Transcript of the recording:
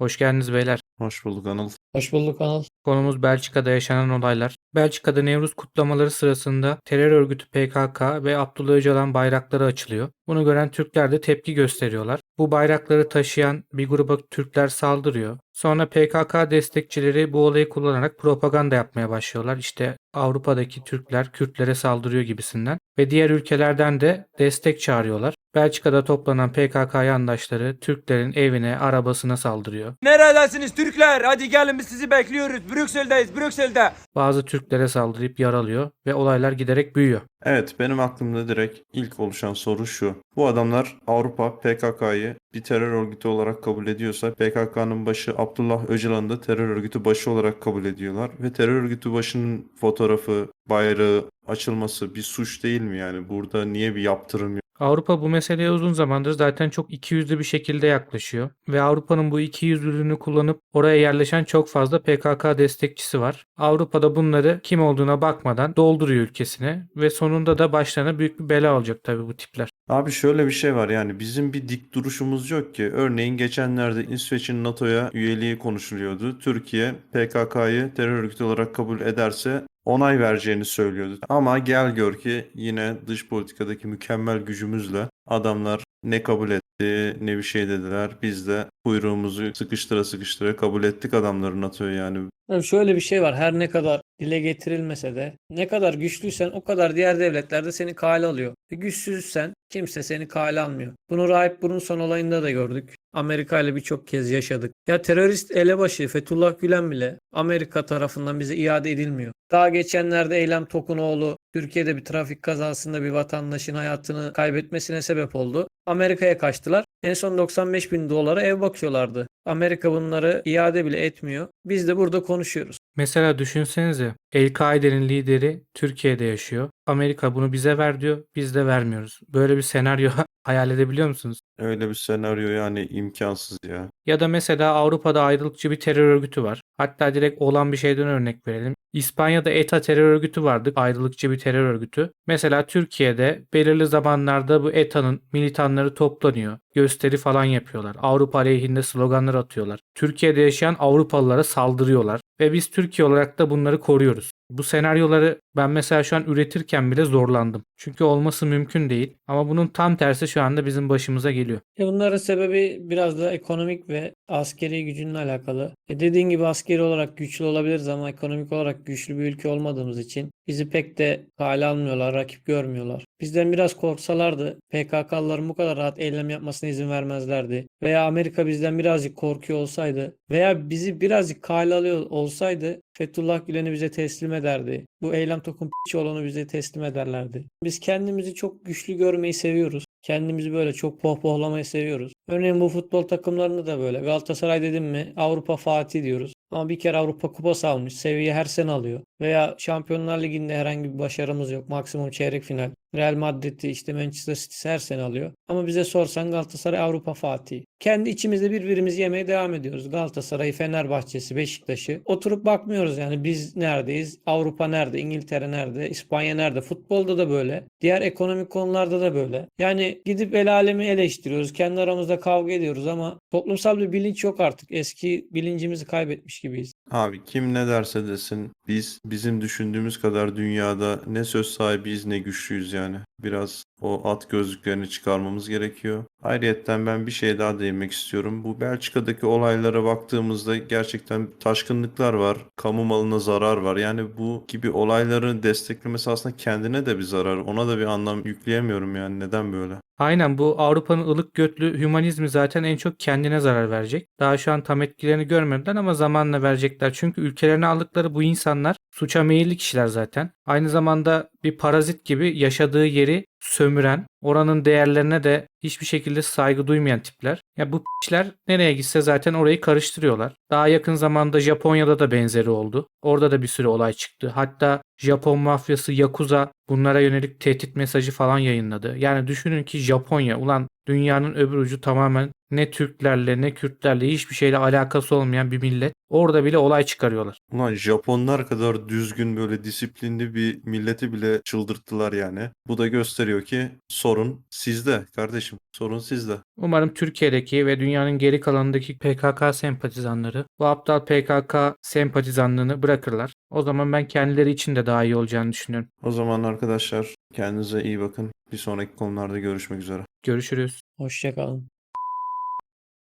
Hoş geldiniz beyler. Hoş bulduk Anıl. Hoş bulduk Anıl. Konumuz Belçika'da yaşanan olaylar. Belçika'da Nevruz kutlamaları sırasında terör örgütü PKK ve Abdullah Öcalan bayrakları açılıyor. Bunu gören Türkler de tepki gösteriyorlar. Bu bayrakları taşıyan bir gruba Türkler saldırıyor. Sonra PKK destekçileri bu olayı kullanarak propaganda yapmaya başlıyorlar. İşte Avrupa'daki Türkler Kürtlere saldırıyor gibisinden ve diğer ülkelerden de destek çağırıyorlar. Belçika'da toplanan PKK yandaşları Türklerin evine, arabasına saldırıyor. Neredesiniz Türkler? Hadi gelin biz sizi bekliyoruz. Brüksel'deyiz, Brüksel'de. Bazı Türklere saldırıp yaralıyor ve olaylar giderek büyüyor. Evet benim aklımda direkt ilk oluşan soru şu. Bu adamlar Avrupa PKK'yı bir terör örgütü olarak kabul ediyorsa PKK'nın başı Abdullah Öcalan'ı da terör örgütü başı olarak kabul ediyorlar. Ve terör örgütü başının fotoğrafı, bayrağı açılması bir suç değil mi yani? Burada niye bir yaptırım yok? Avrupa bu meseleye uzun zamandır zaten çok ikiyüzlü bir şekilde yaklaşıyor ve Avrupa'nın bu ikiyüzlülüğünü kullanıp oraya yerleşen çok fazla PKK destekçisi var. Avrupa'da bunları kim olduğuna bakmadan dolduruyor ülkesine ve sonunda da başlarına büyük bir bela olacak tabii bu tipler. Abi şöyle bir şey var yani bizim bir dik duruşumuz yok ki. Örneğin geçenlerde İsveç'in NATO'ya üyeliği konuşuluyordu. Türkiye PKK'yı terör örgütü olarak kabul ederse onay vereceğini söylüyordu. Ama gel gör ki yine dış politikadaki mükemmel gücümüzle adamlar ne kabul etti ne bir şey dediler. Biz de kuyruğumuzu sıkıştıra sıkıştıra kabul ettik adamları NATO'ya yani. Abi şöyle bir şey var. Her ne kadar dile getirilmese de ne kadar güçlüysen o kadar diğer devletler de seni kale alıyor. Ve güçsüzsen kimse seni kale almıyor. Bunu Rahip Brunson olayında da gördük. Amerika ile birçok kez yaşadık. Ya terörist elebaşı Fethullah Gülen bile Amerika tarafından bize iade edilmiyor. Daha geçenlerde Eylem Tokunoğlu Türkiye'de bir trafik kazasında bir vatandaşın hayatını kaybetmesine sebep oldu. Amerika'ya kaçtılar. En son 95 bin dolara ev bakıyorlardı. Amerika bunları iade bile etmiyor. Biz de burada konuşuyoruz. Mesela düşünsenize El-Kaide'nin lideri Türkiye'de yaşıyor. Amerika bunu bize ver diyor. Biz de vermiyoruz. Böyle bir senaryo hayal edebiliyor musunuz? Öyle bir senaryo yani imkansız ya. Ya da mesela Avrupa'da ayrılıkçı bir terör örgütü var. Hatta direkt olan bir şeyden örnek verelim. İspanya'da ETA terör örgütü vardı. Ayrılıkçı bir terör örgütü. Mesela Türkiye'de belirli zamanlarda bu ETA'nın militanları toplanıyor. Gösteri falan yapıyorlar. Avrupa aleyhinde sloganlar atıyorlar. Türkiye'de yaşayan Avrupalılara saldırıyorlar. Ve biz Türkiye olarak da bunları koruyoruz. Bu senaryoları ben mesela şu an üretirken bile zorlandım. Çünkü olması mümkün değil. Ama bunun tam tersi şu anda bizim başımıza geliyor. Ya bunların sebebi biraz da ekonomik ve askeri gücünle alakalı. E dediğin gibi askeri olarak güçlü olabiliriz ama ekonomik olarak güçlü bir ülke olmadığımız için bizi pek de kale almıyorlar, rakip görmüyorlar. Bizden biraz korksalardı PKK'lıların bu kadar rahat eylem yapmasına izin vermezlerdi. Veya Amerika bizden birazcık korkuyor olsaydı veya bizi birazcık kale alıyor olsaydı Fethullah Gülen'i bize teslim ederdi. Bu eylem tokum piç olanı bize teslim ederlerdi. Biz kendimizi çok güçlü görmeyi seviyoruz. Kendimizi böyle çok pohpohlamayı seviyoruz. Örneğin bu futbol takımlarını da böyle. Galatasaray dedim mi Avrupa Fatih diyoruz. Ama bir kere Avrupa Kupası almış. Seviye her sene alıyor. Veya Şampiyonlar Ligi'nde herhangi bir başarımız yok. Maksimum çeyrek final. Real Madrid'i işte Manchester City her sene alıyor. Ama bize sorsan Galatasaray Avrupa Fatih. Kendi içimizde birbirimizi yemeye devam ediyoruz. Galatasaray, Fenerbahçe'si, Beşiktaş'ı. Oturup bakmıyoruz yani biz neredeyiz? Avrupa nerede? İngiltere nerede? İspanya nerede? Futbolda da böyle. Diğer ekonomik konularda da böyle. Yani gidip el alemi eleştiriyoruz. Kendi aramızda kavga ediyoruz ama toplumsal bir bilinç yok artık. Eski bilincimizi kaybetmiş gibiyiz. Abi kim ne derse desin biz bizim düşündüğümüz kadar dünyada ne söz sahibiyiz ne güçlüyüz yani. Biraz o at gözlüklerini çıkarmamız gerekiyor. Ayrıyetten ben bir şey daha değinmek istiyorum. Bu Belçika'daki olaylara baktığımızda gerçekten taşkınlıklar var. Kamu malına zarar var. Yani bu gibi olayların desteklemesi aslında kendine de bir zarar. Ona da bir anlam yükleyemiyorum yani. Neden böyle? Aynen bu Avrupa'nın ılık götlü hümanizmi zaten en çok kendine zarar verecek. Daha şu an tam etkilerini görmediler ama zamanla verecekler. Çünkü ülkelerine aldıkları bu insanlar suça meyilli kişiler zaten. Aynı zamanda bir parazit gibi yaşadığı yeri sömüren, oranın değerlerine de hiçbir şekilde saygı duymayan tipler. Ya bu piçler nereye gitse zaten orayı karıştırıyorlar. Daha yakın zamanda Japonya'da da benzeri oldu. Orada da bir sürü olay çıktı. Hatta Japon mafyası Yakuza bunlara yönelik tehdit mesajı falan yayınladı. Yani düşünün ki Japonya ulan dünyanın öbür ucu tamamen ne Türklerle ne Kürtlerle hiçbir şeyle alakası olmayan bir millet. Orada bile olay çıkarıyorlar. Ulan Japonlar kadar düzgün böyle disiplinli bir milleti bile çıldırttılar yani. Bu da gösteriyor ki sorun sizde kardeşim. Sorun sizde. Umarım Türkiye'deki ve dünyanın geri kalanındaki PKK sempatizanları bu aptal PKK sempatizanlığını bırakırlar. O zaman ben kendileri için de daha iyi olacağını düşünüyorum. O zaman arkadaşlar kendinize iyi bakın. Bir sonraki konularda görüşmek üzere. Görüşürüz. Hoşçakalın.